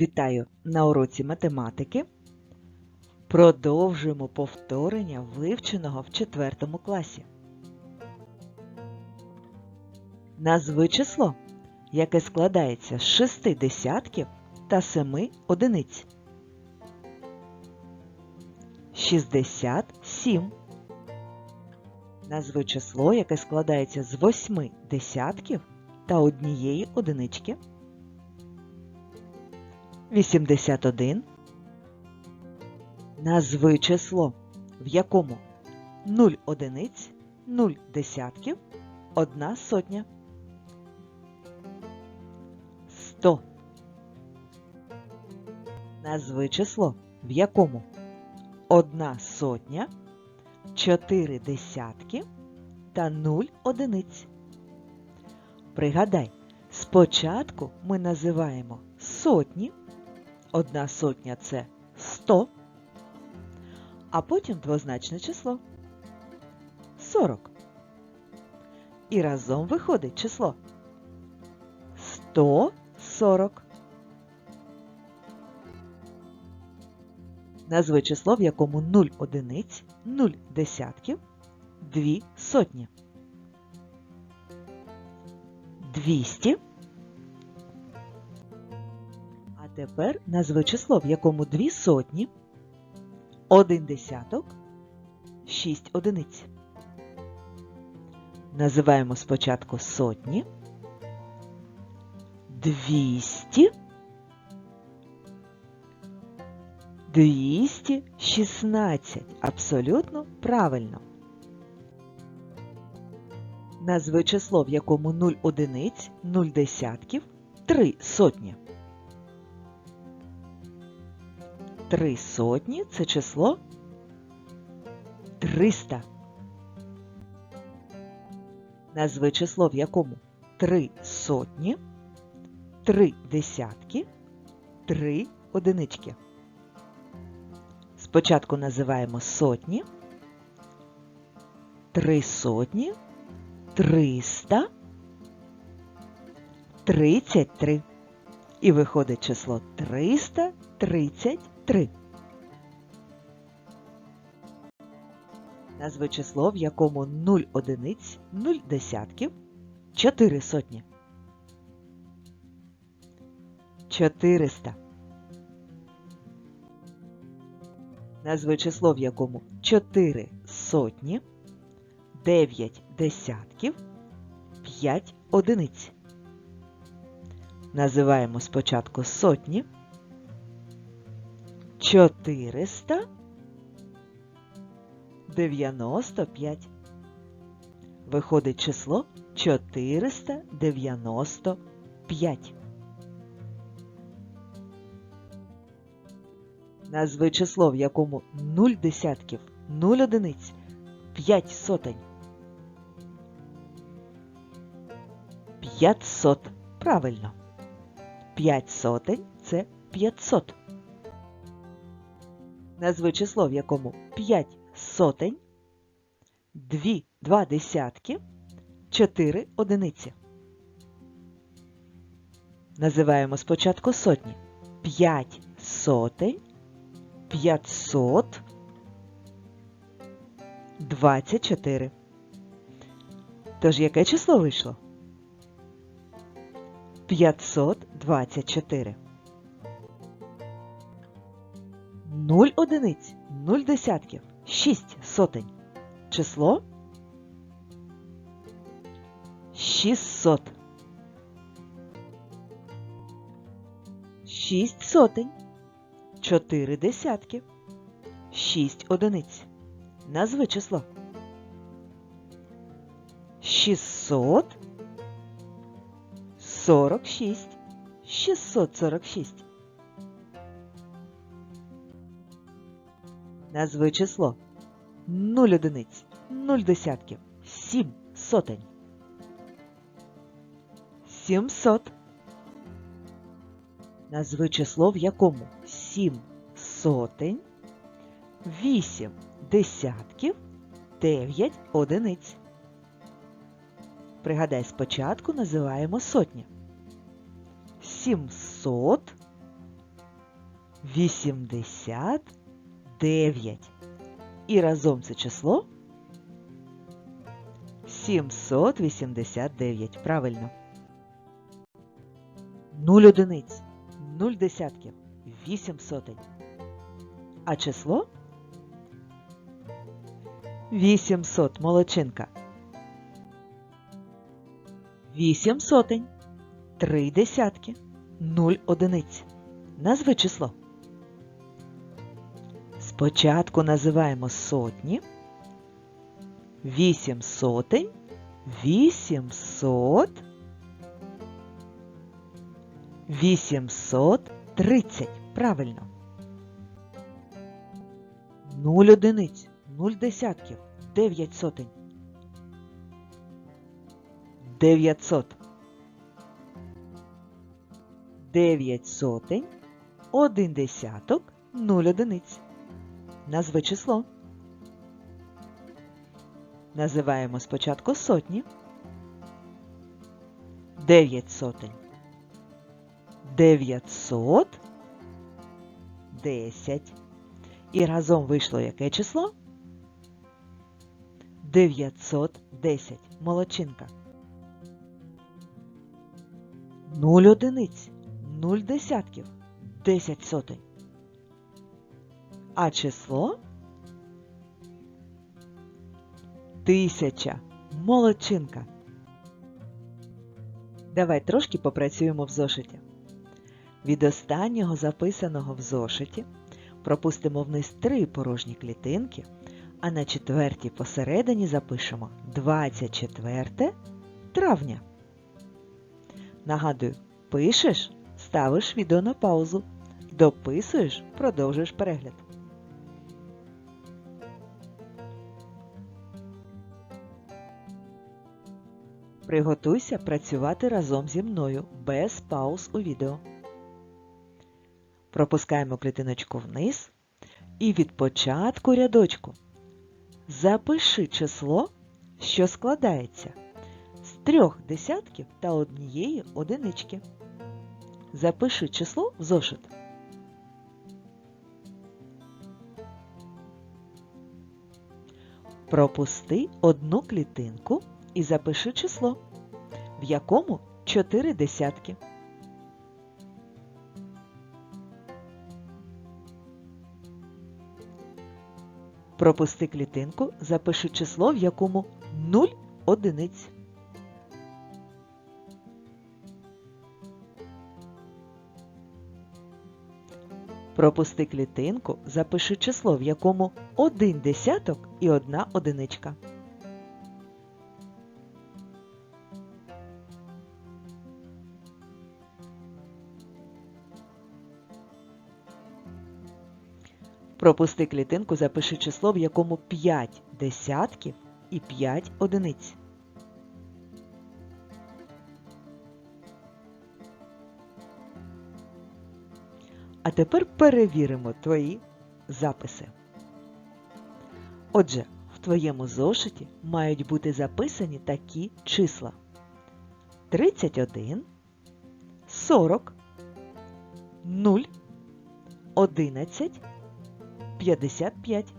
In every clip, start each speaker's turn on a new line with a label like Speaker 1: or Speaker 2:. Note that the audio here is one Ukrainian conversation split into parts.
Speaker 1: Вітаю на уроці математики. Продовжуємо повторення вивченого в 4 класі. Назви число, яке складається з 6 десятків та 7 одиниць. 67. Назви число, яке складається з 8 десятків та однієї одинички. 81. Назви число, в якому 0 одиниць, 0 десятків, 1 сотня. 100. Назви число, в якому 1 сотня, 4 десятки та 0 одиниць. Пригадай, спочатку ми називаємо сотні. Одна сотня це 100, а потім двозначне число 40. І разом виходить число 140. Назви число, в якому 0 одиниць, 0 десятків, 2 сотні. 200. Тепер назви число, в якому 2 сотні, 1 десяток, 6 одиниць. Називаємо спочатку сотні, 200, 216. Абсолютно правильно. Назви число, в якому 0 одиниць, 0 десятків, 3 сотні. Три сотні це число 300. Назви число, в якому 3 сотні, 3 десятки, 3 одинички. Спочатку називаємо сотні, 3 сотні, 300, 33. І виходить число 333. Назви число, в якому 0 одиниць, 0 десятків, 4 сотні. 400. Назви число, в якому 4 сотні, 9 десятків, 5 одиниць. Називаємо спочатку сотні. 495. Виходить число 495. Назви число, в якому 0 десятків, 0 одиниць, 5 сотень. 500. Правильно. 5 сотень це 500. Назви число, в якому 5 сотень, 2, 2 десятки, 4 одиниці. Називаємо спочатку сотні. 5 сотень, 500, 24. Тож яке число вийшло? 524. 0 одиниць, 0 десятків, 6 сотень. Число 600. 6 сотень, 4 десятки, 6 одиниць. Назви число. 600 46. 646. Назви число 0 одиниць, 0 десятків, 7 сотень. 700. Назви число, в якому 7 сотень, 8 десятків, 9 одиниць. Пригадай, спочатку називаємо сотня. 700, 89. І разом це число 789. Правильно. 0 одиниць, 0 десятків, 8 сотень. А число 800. Молодчинка. 8 сотень, 3 десятки, 0 одиниць. Назви число. Спочатку називаємо сотні. 8 сотень, 800, 830. Правильно. 0 одиниць, 0 десятків, 9 сотень. 900. 9 сотень, 1 десяток, 0 одиниць. Назви число. Називаємо спочатку сотні. 9 сотень. 900. 10. І разом вийшло яке число? 910. Молодчинка. 0 одиниць, 0 десятків, 10 сотень. А число? Тисяча. Молодчинка. Давай трошки попрацюємо в зошиті. Від останнього записаного в зошиті пропустимо вниз три порожні клітинки, а на четвертій посередині запишемо 24 травня. Нагадую, пишеш, ставиш відео на паузу, дописуєш, продовжуєш перегляд. Приготуйся працювати разом зі мною без пауз у відео. Пропускаємо клітиночку вниз і від початку рядочку запиши число, що складається з трьох десятків та однієї одинички. Запиши число в зошит. Пропусти одну клітинку і запиши число, в якому 4 десятки. Пропусти клітинку, запиши число, в якому 0 одиниць. Пропусти клітинку, запиши число, в якому 1 десяток і 1 одиничка. Пропусти клітинку, запиши число, в якому 5 десятків і 5 одиниць. Тепер перевіримо твої записи. Отже, в твоєму зошиті мають бути записані такі числа: 31, 40, 0, 11, 55.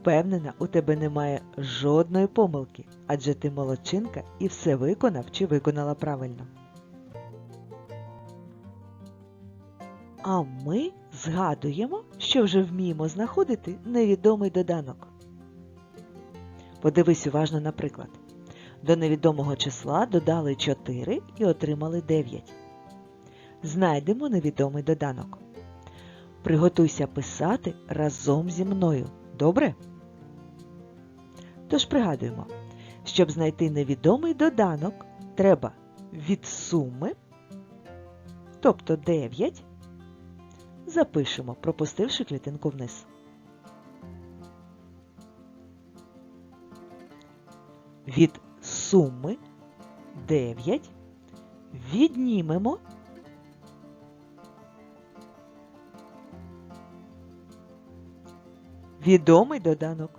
Speaker 1: Впевнена, у тебе немає жодної помилки, адже ти молодчинка і все виконав чи виконала правильно. А ми згадуємо, що вже вміємо знаходити невідомий доданок. Подивись уважно на приклад. До невідомого числа додали 4 і отримали 9. Знайдемо невідомий доданок. Приготуйся писати разом зі мною. Добре? Тож пригадуємо, щоб знайти невідомий доданок, треба від суми, тобто 9, запишемо, пропустивши клітинку вниз. Від суми 9 віднімемо відомий доданок,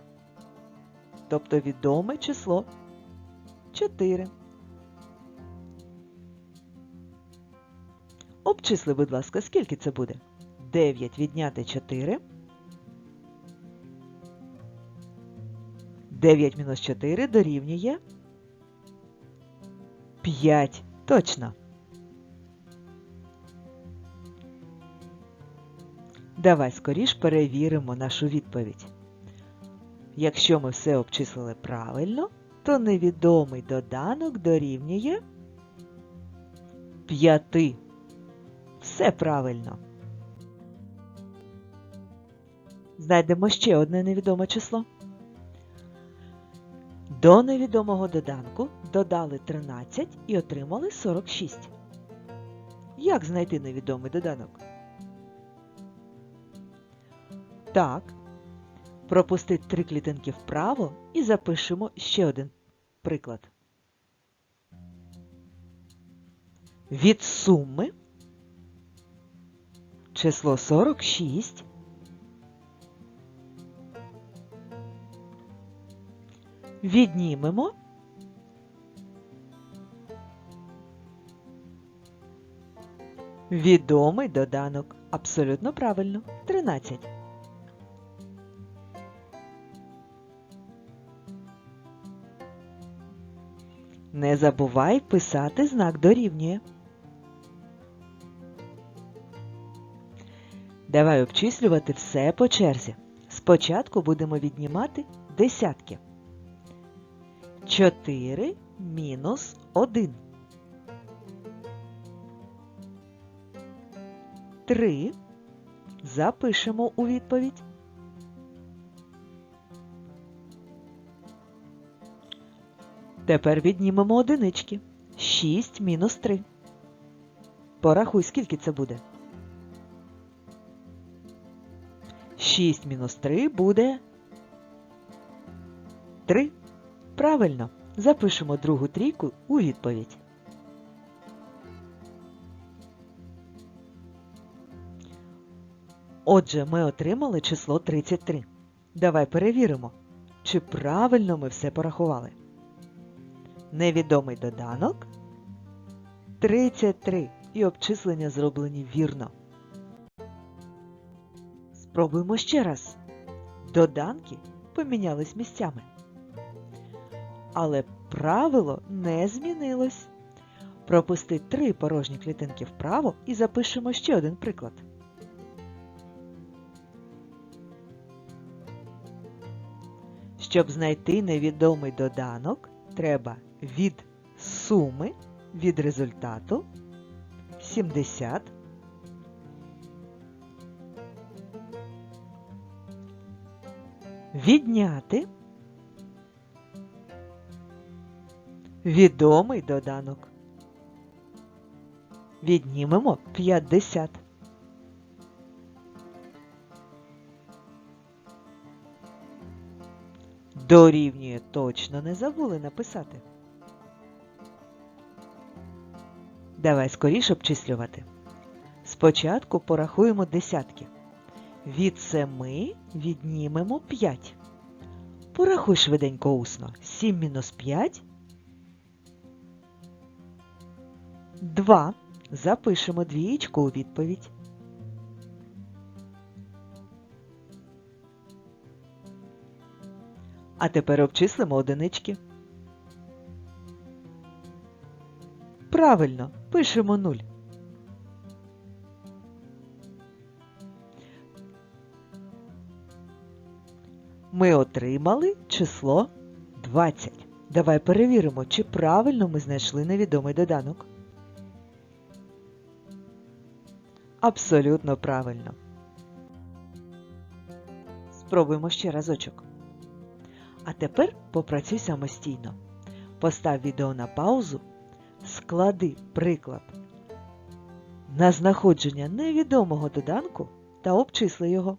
Speaker 1: тобто відоме число 4. Обчисли, будь ласка, скільки це буде? 9 відняти 4. 9 мінус 4 дорівнює 5. Точно. Давай скоріш перевіримо нашу відповідь. Якщо ми все обчислили правильно, то невідомий доданок дорівнює 5. Все правильно. Знайдемо ще одне невідоме число. До невідомого доданку додали 13 і отримали 46. Як знайти невідомий доданок? Так. Пропусти три клітинки вправо і запишемо ще один приклад. Від суми число 46 віднімемо відомий доданок. Абсолютно правильно. 13. Не забувай писати знак дорівнює. Давай обчислювати все по черзі. Спочатку будемо віднімати десятки. 4 мінус 1. 3. Запишемо у відповідь. Тепер віднімемо одинички. 6 мінус 3. Порахуй, скільки це буде. 6 мінус 3 буде 3. Правильно. Запишемо другу трійку у відповідь. Отже, ми отримали число 33. Давай перевіримо, чи правильно ми все порахували. Невідомий доданок 33 і обчислення зроблені вірно. Спробуємо ще раз. Доданки помінялись місцями. Але правило не змінилось. Пропусти три порожні клітинки вправо і запишемо ще один приклад. Щоб знайти невідомий доданок, треба від суми від результату 70 відняти відомий доданок. Віднімемо 50. Дорівнює точно не забули написати. Давай скоріше обчислювати. Спочатку порахуємо десятки. Від семи віднімемо 5. Порахуй швиденько усно. 7 мінус 5. 2. Запишемо двієчку у відповідь. А тепер обчислимо одинички. Правильно, пишемо 0. Ми отримали число 20. Давай перевіримо, чи правильно ми знайшли невідомий доданок. Абсолютно правильно. Спробуємо ще разочок. А тепер попрацюй самостійно. Постав відео на паузу, склади приклад на знаходження невідомого доданку та обчисли його.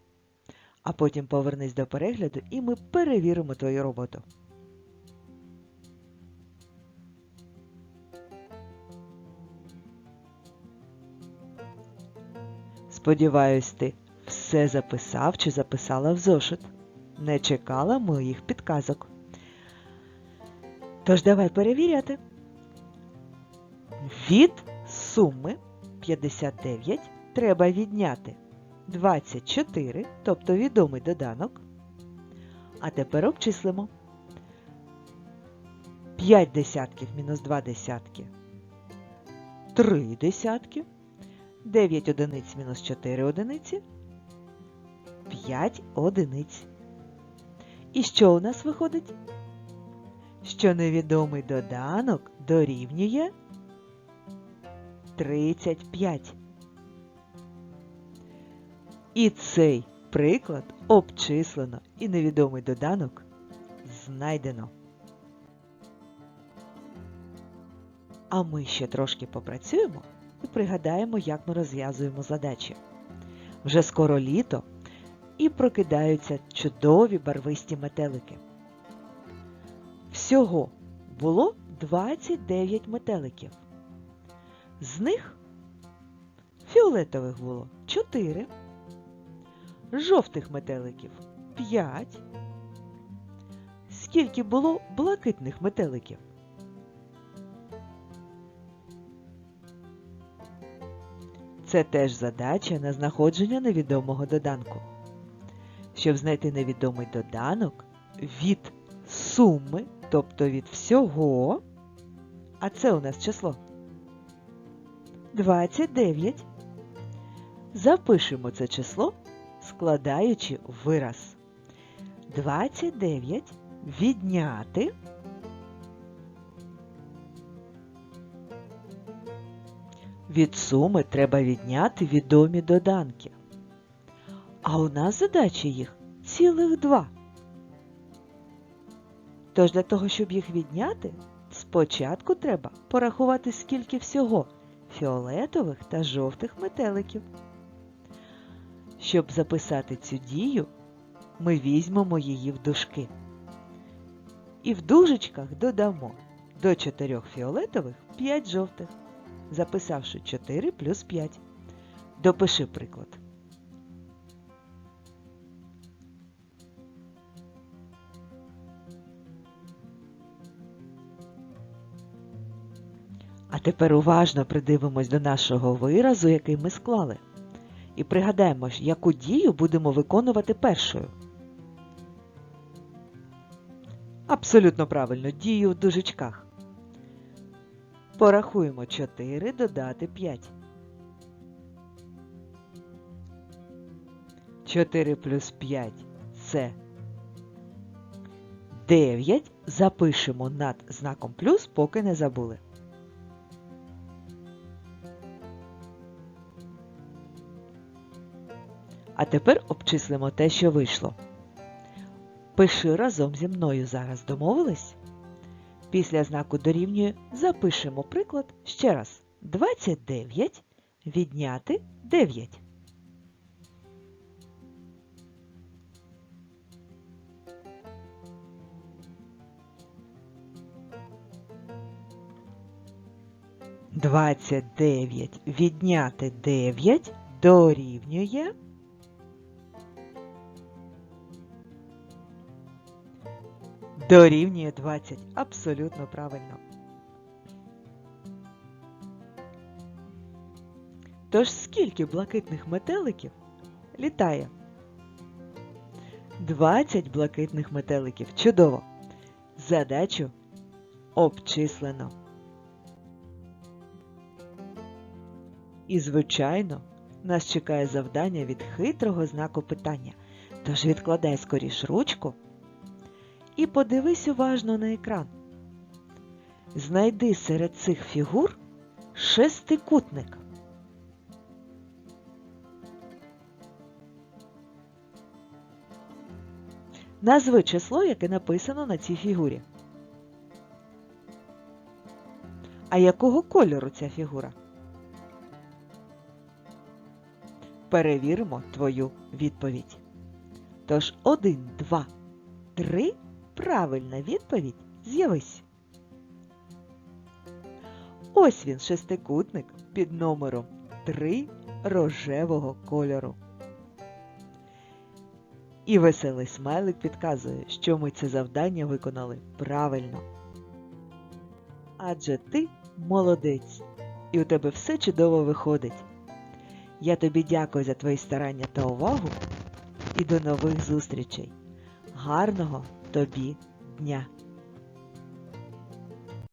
Speaker 1: А потім повернись до перегляду і ми перевіримо твою роботу. Сподіваюсь, ти все записав чи записала в зошит. Не чекала моїх підказок. Тож давай перевіряти. Від суми 59 треба відняти 24, тобто відомий доданок. А тепер обчислимо. 5 десятків мінус 2 десятки. 3 десятки. 9 одиниць мінус 4 одиниці. 5 одиниць. І що у нас виходить? Що невідомий доданок дорівнює 35. І цей приклад обчислено і невідомий доданок знайдено. А ми ще трошки попрацюємо і пригадаємо, як ми розв'язуємо задачі. Вже скоро літо і прокидаються чудові барвисті метелики. Всього було 29 метеликів. З них фіолетових було 4, жовтих метеликів 5. Скільки було блакитних метеликів? Це теж задача на знаходження невідомого доданку. Щоб знайти невідомий доданок від суми, тобто від всього, а це у нас число 29. Запишемо це число, складаючи вираз. 29 відняти від суми треба відняти відомі доданки. А у нас задача їх цілих два. Тож для того, щоб їх відняти, спочатку треба порахувати, скільки всього фіолетових та жовтих метеликів. Щоб записати цю дію, ми візьмемо її в дужки. І в дужечках додамо до 4 фіолетових 5 жовтих, записавши 4 плюс 5. Допиши приклад. А тепер уважно придивимось до нашого виразу, який ми склали. І пригадаємо, яку дію будемо виконувати першою. Абсолютно правильно, дію в дужечках. Порахуємо 4 додати 5. 4 плюс 5 це 9. Запишемо над знаком плюс, поки не забули. А тепер обчислимо те, що вийшло. Пиши разом зі мною зараз домовились? Після знаку дорівнює запишемо приклад ще раз. 29 відняти 9. Двадцять дев'ять відняти дев'ять дорівнює Дорівнює 20. Абсолютно правильно. Тож скільки блакитних метеликів літає? 20 блакитних метеликів. Чудово! Задачу обчислено. І, звичайно, нас чекає завдання від хитрого знаку питання. Тож відкладай скоріш ручку і подивись уважно на екран. Знайди серед цих фігур шестикутник. Назви число, яке написано на цій фігурі. А якого кольору ця фігура? Перевіримо твою відповідь. Тож 1, 2, 3 правильна відповідь з'явись. Ось він шестикутник під номером 3 рожевого кольору. І веселий смайлик підказує, що ми це завдання виконали правильно. Адже ти молодець і у тебе все чудово виходить. Я тобі дякую за твої старання та увагу і до нових зустрічей. Гарного тобі дня!